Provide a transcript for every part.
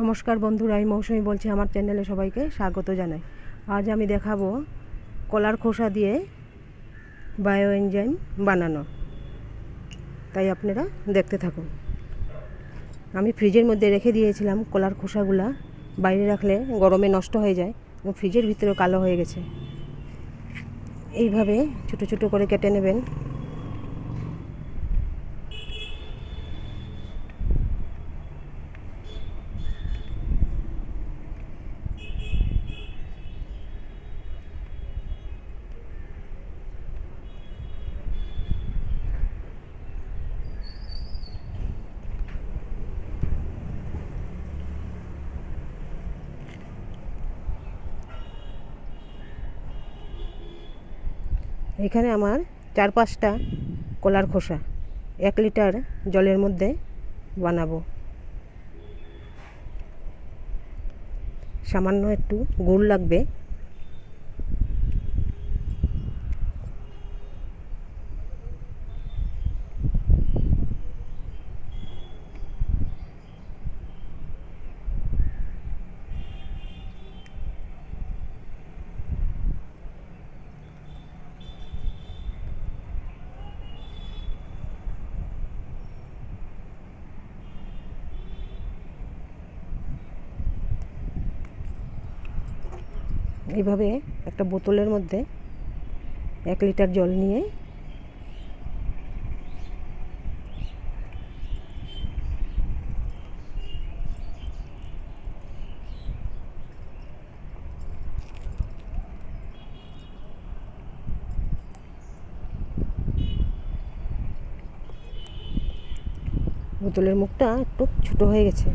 নমস্কার বন্ধুরা, আমি মৌসুমি বলছি আমার চ্যানেলে সবাইকে স্বাগত জানাই। আজ আমি দেখাবো কলার খোসা দিয়ে বায়ো এনজাইম বানানো। তাই আপনারা দেখতে থাকুন। আমি ফ্রিজের মধ্যে রেখে দিয়েছিলাম কলার খোসাগুলা, বাইরে রাখলে গরমে নষ্ট হয়ে যায় এবং ফ্রিজের ভিতরেও কালো হয়ে গেছে। এইভাবে ছোটো ছোটো করে কেটে নেবেন। এখানে আমার চার পাঁচটা কলার খোসা। এক লিটার জলের মধ্যে বানাবো। সামান্য একটু গুড় লাগবে। এইভাবে একটা বোতলের মধ্যে এক লিটার জল নিয়ে বোতলের মুখটা একটু ছোট হয়ে গেছে।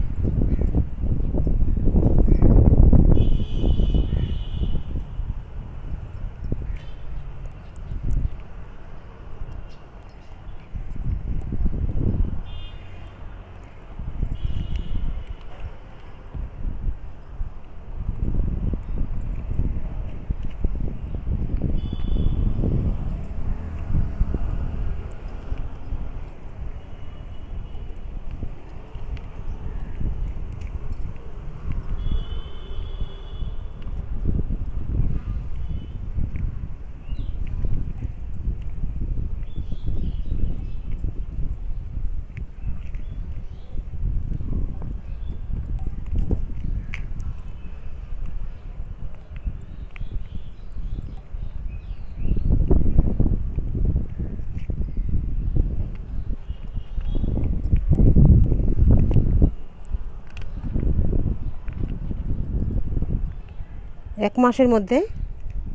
এক মাসের মধ্যে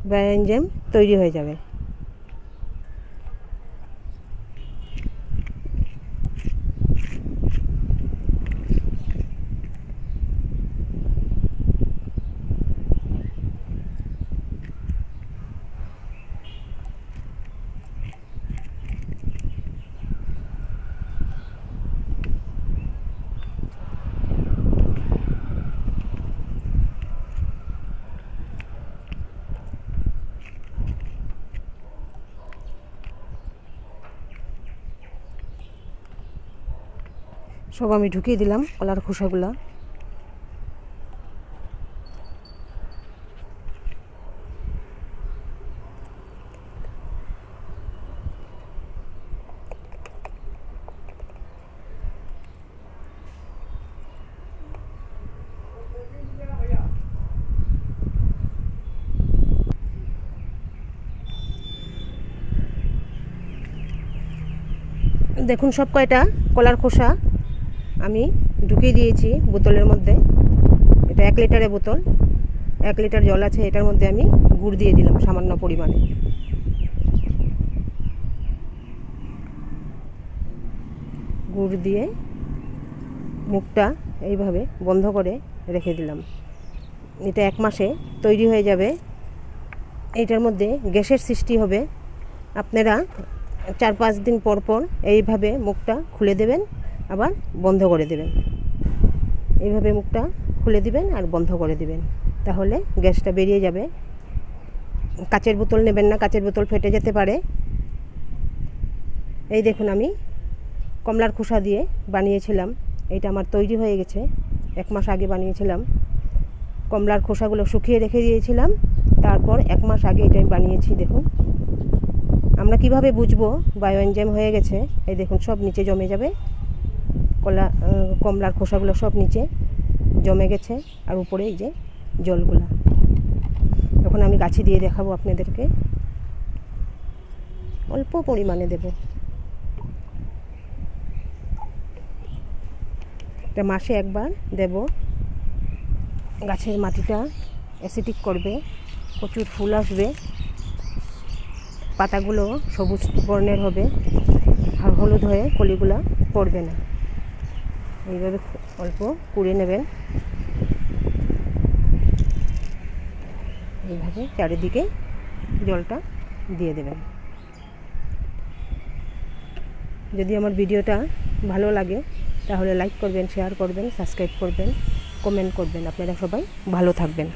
বায়োএনজাইম তৈরি হয়ে যাবে। সব আমি ঢুকিয়ে দিলাম কলার খোসাগুলো। দেখুন সব কয়টা কলার খোসা। আমি ঢুকিয়ে দিয়েছি বোতলের মধ্যে। এটা এক লিটারের বোতল। এক লিটার জল আছে, এটার মধ্যে আমি গুড় দিয়ে দিলাম সামান্য পরিমাণে। গুড় দিয়ে মুখটা এইভাবে বন্ধ করে রেখে দিলাম। এটা এক মাসে তৈরি হয়ে যাবে। এইটার মধ্যে গ্যাসের সৃষ্টি হবে। আপনারা চার পাঁচ দিন পর পর এইভাবে মুখটা খুলে দেবেন। আবার বন্ধ করে দেবেন। এইভাবে মুখটা খুলে দিবেন আর বন্ধ করে দিবেন। তাহলে গ্যাসটা বেরিয়ে যাবে। কাচের বোতল নেবেন না, কাচের বোতল ফেটে যেতে পারে। এই দেখুন আমি কমলার খোসা দিয়ে বানিয়েছিলাম। এটা আমার তৈরি হয়ে গেছে। এক মাস আগে বানিয়েছিলাম। কমলার খোসাগুলো শুকিয়ে রেখে দিয়েছিলাম। তারপর এক মাস আগে এটা আমি বানিয়েছি, দেখুন। আমরা কীভাবে বুঝব বায়ো এনজাইম হয়ে গেছে? এই দেখুন, সব নিচে জমে যাবে। কলা কমলার খোসাগুলো সব নিচে জমে গেছে আর উপরে এই যে জলগুলা। এখন আমি গাছে দিয়ে দেখাবো আপনাদেরকে। অল্প পরিমাণে দেব। এটা মাসে একবার দেব। গাছের মাটিটা অ্যাসিডিক করবে, প্রচুর ফুল আসবে। পাতাগুলো সবুজ বর্ণের হবে, আর হলুদ হয়ে কলিগুলা পড়বে না। এইভাবে অল্প কুড়ে নেবেন। এইভাবে চারিদিকে জলটা দিয়ে দেবেন। যদি আমার ভিডিওটা ভালো লাগে, তাহলে লাইক করবেন, শেয়ার করবেন, সাবস্ক্রাইব করবেন, কমেন্ট করবেন। আপনারা সবাই ভালো থাকবেন।